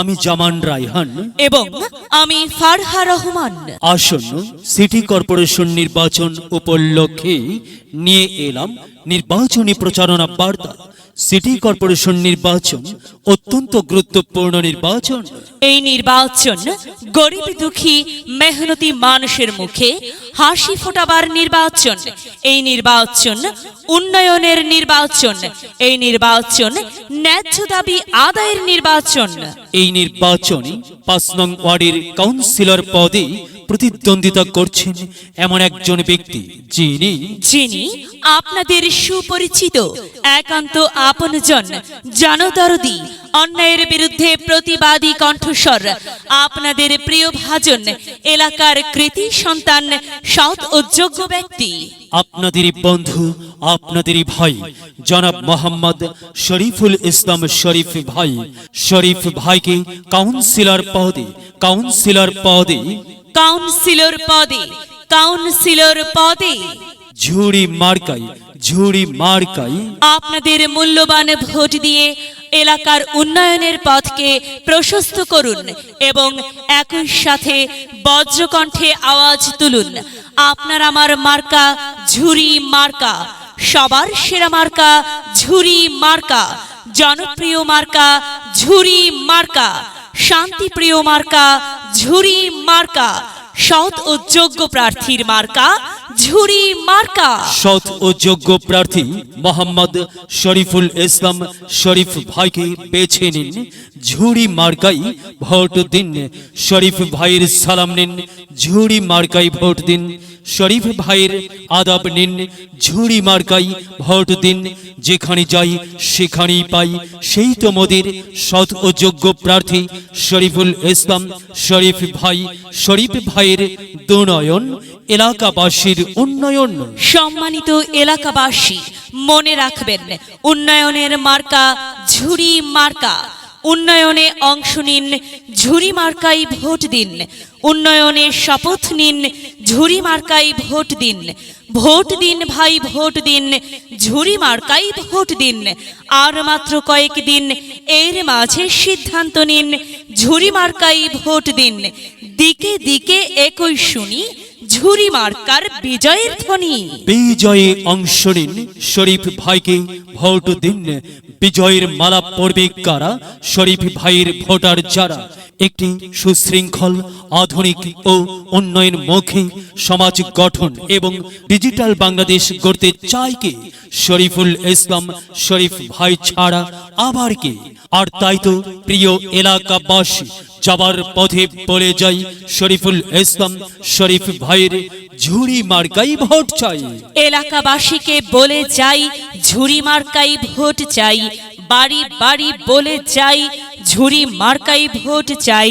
আমি জামান রায়হান। এবং আমি ফারহা রহমান। আসন্ন সিটি কর্পোরেশন নির্বাচন উপলক্ষে নিয়ে এলাম নির্বাচনী প্রচারণা বার্তা। সিটি কর্পোরেশন নির্বাচন অত্যন্ত গুরুত্বপূর্ণ নির্বাচন। এই নির্বাচন গরিব দুঃখী মেহনতি মানুষের মুখে হাসি ফোটাবার নির্বাচন। এই নির্বাচন উন্নয়নের নির্বাচন। এই নির্বাচন ন্যায্য দাবি আদায়ের নির্বাচন। এই নির্বাচনে পাঁচ নং ওয়ার্ডের কাউন্সিলর পদে প্রতিদ্বন্দ্বিতা করছেন এমন একজন ব্যক্তি যিনি যিনি আপনাদের সুপরিচিত একান্ত আপনজন জনদরদি অন্যায়ের বিরুদ্ধে প্রতিবাদী কণ্ঠস্বর। আপনাদের প্রিয় ভাজন এলাকার কৃতি সন্তান সৎ ও যোগ্য ব্যক্তি। আপনাদেরই বন্ধু আপনাদেরই ভাই জনাব মোহাম্মদ শরীফুল ইসলাম শরীফ ভাই। শরীফ ভাইকে কাউন্সিলর পদে কাউন্সিলর পদে। কাউন্সিলর পদে কাউন্সিলর পদে। ঝুড়ি মার্কাই ঝুড়ি মার্কাই আপনাদের মূল্যবান ভোট দিয়ে এলাকার উন্নয়নের পথকে প্রশস্ত করুন এবং একই সাথে বজ্রকণ্ঠে আওয়াজ তুলুন। আপনার আমার মার্কা ঝুরি মার্কা, সবার সেরা মার্কা ঝুরি মার্কা, জনপ্রিয় মার্কা ঝুরি মার্কা, শান্তিপ্রিয় মার্কা ঝুরি মার্কা, সৎ ও যোগ্য প্রার্থীর মার্কা ঝুরি মার্কা। সৎ ও যোগ্য প্রার্থী মোহাম্মদ শরীফুল ইসলাম শরীফ ভাইকে বেছে নিন। ঝুড়ি মার্কাই ভোট দিন। শরীফ ভাইয়ের সালাম নিন। ঝুড়ি মার্কাই ভোট দিন। শরীফ ভাইয়ের আদাব নিন। ঝুড়ি মার্কাই ভোট দিন। যেখানে যাই, সেখানেই পাই। সেই তো মোদের সৎ ও যোগ্য প্রার্থী শরীফুল ইসলাম শরীফ ভাই। শরীফ ভাইয়ের দুনয়ন এলাকাবাসীর উন্নয়ন। সম্মানিত এলাকাবাসী, মনে রাখবেন, উন্নয়নের মার্কা ঝুরি মার্কা। উন্নয়নে অংশ নিন ঝুরি মার্কাই ভোট দিন। উন্নয়নে শপথ নিন ঝুরি মার্কাই ভোট দিন। ভোট দিন ভাই, ভোট দিন ঝুরি মার্কাই ভোট দিন। আর মাত্র কয়েক দিন, এর মাঝে সিদ্ধান্ত নিন ঝুরি মার্কাই ভোট দিন। দিকে দিকে একই শুনি ঝুরি মার্কার বিজয়ের ধ্বনি। বিজয়ে অংশ নিন শরীফ ভাইকে ভোট দিন। বিজয়ের মালা পড়বে কারা? শরীফ ভাইয়ের ভোটার যারা? একটি সুশৃঙ্খল, আধুনিক ও উন্নয়নমুখী সমাজ গঠন এবং ডিজিটাল বাংলাদেশ গড়তে চায় কে? শরীফুল ইসলাম, শরীফ ভাই ছাড়া আবার কে? আর তাই তো প্রিয় এলাকাবাসী, যাবার পথে বলে যাই, শরীফুল ইসলাম, শরীফ ভাইয়ের ঝুড়ি মার্কাই ভোট চাই। এলাকাবাসীকে বলে যাই ঝুড়ি মার্কাই ভোট চাই, বাড়ি বাড়ি বলে যাই ঝুড়ি মার্কাই ভোট চাই,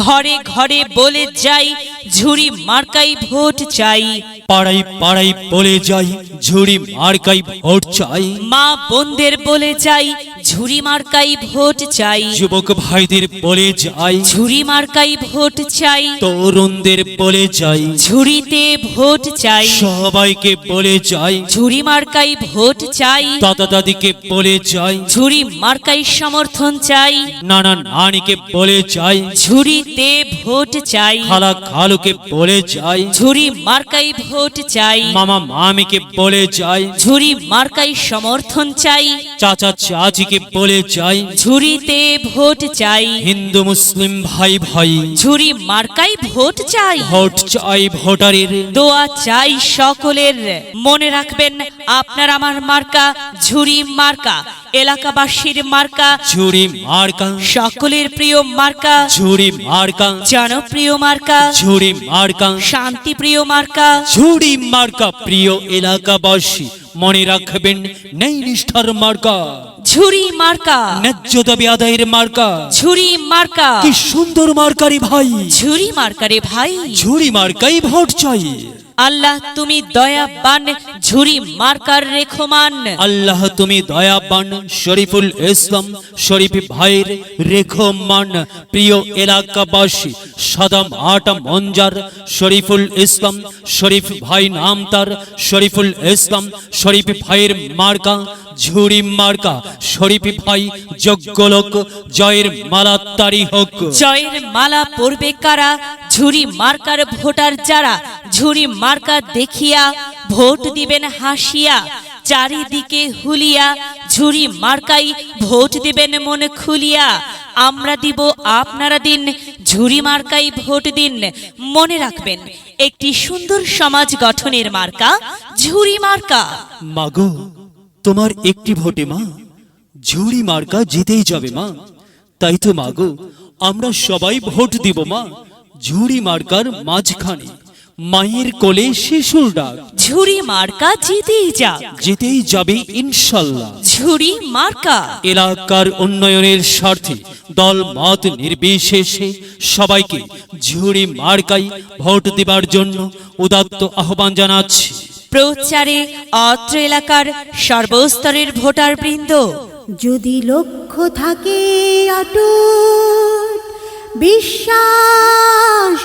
ঘরে ঘরে বলে যাই ঝুরি মার্কাই ভোট চাই। পাড়াই পাড়াই বলে যাই ঝুড়ি মার্কাই ভোট চাই। মা বোনদের বলে যাই ঝুরি মার্কাই ভোট চাই। যুবক ভাইদের বলে যাই। ঝুরি মার্কাই ভোট চাই। তরুণদের বলে যাই। ঝুরিতে ভোট চাই। সবাইকে বলে যাই। ঝুরি মার্কাই ভোট চাই। দাদা দাদিকে বলে যাই। ঝুরি মার্কাই সমর্থন চাই। নানা নানিকে বলে যাই। ঝুরিতে ভোট চাই। খালা খালুকে বলে যাই। ঝুরি মার্কাই ভোট চাই। মামা মামিকে বলে যাই। ঝুরি মার্কাই সমর্থন চাই। চাচা চাচিকে বলে যাই। ঝুরিতে ভোট চাই। হিন্দু মুসলিম ভাই ভাই। ঝুরি মার্কাই ভোট চাই। ভোট চাই ভোটারের। দোয়া চাই সকলের। মনে রাখবেন আপনার আমার মার্কা ঝুরি মার্কা এলাকাবাসীর মার্কা ঝুড়ি মার্কা সকলের প্রিয় মার্কা ঝুড়ি মার্কা জনপ্রিয় মার্কা ঝুড়ি মার্কা শান্তি প্রিয় মার্কা ঝুড়ি মার্কা প্রিয় এলাকাবাসী মনে রাখবেন নেই নিষ্ঠার মার্কা ঝুরি মার্কা ন্যায্য দাবি আদায়ের মার্কা ঝুরি মার্কা কি সুন্দর মার্কারি ভাই ঝুরি মার্কারে ভাই ঝুড়ি মার্কাই ভোট চাই। আল্লাহ তুমি দয়াবান ঝুরি মার্কার রেখমান। আল্লাহ তুমি দয়াবান শরীফুল ইসলাম শরীফ ভাইয়ের রেখো মান প্রিয় এলাকাবাসী সাদাম আটা মঞ্জার শরীফুল ইসলাম শরীফ ভাই নাম তার শরীফুল ইসলাম শরীফ ভাইয়ের মার্কা ঝুড়ি মার্কা। শরীফ ভাই যোগ্য লোক জয়ের মালা তারি হোক। জয়ের মালা পরবে কারা? ঝুরি মার্কার ভোটার যারা? ঝুরি মার্কা দেখিয়া ভোট দিবেন হাসিয়া, চারিদিকে হুলিয়া ঝুরি মার্কাই ভোট দিবেন মন খুলিয়া। আমরা দিব আপনারা দিন ঝুরি মার্কাই ভোট দিন। মনে রাখবেন, একটি সুন্দর সমাজ গঠনের মার্কা ঝুরি মার্কা। মাগো, তোমার একটি ভোটে মা, ঝুড়ি মার্কা জিতেই যাবে মা। তাই তো মাগো, আমরা সবাই ভোট দিব মা, ঝুড়ি মার্কার মাঝখানে। মায়ের কোলে শিশুর ডাক। ঝুরি মার্কা জিতেই যাক। জিতেই যাবে ইনশাল্লাহ। ঝুরি মার্কা। এলাকার উন্নয়নের স্বার্থে দল মত নির্বিশেষে সবাইকে ঝুড়ি মার্কাই ভোট দেবার জন্য উদাত্ত আহ্বান জানাচ্ছি। প্রচারে অত্র এলাকার সর্বস্তরের ভোটার বৃন্দ যদি লক্ষ্য থাকে অটুট বিশ্বাস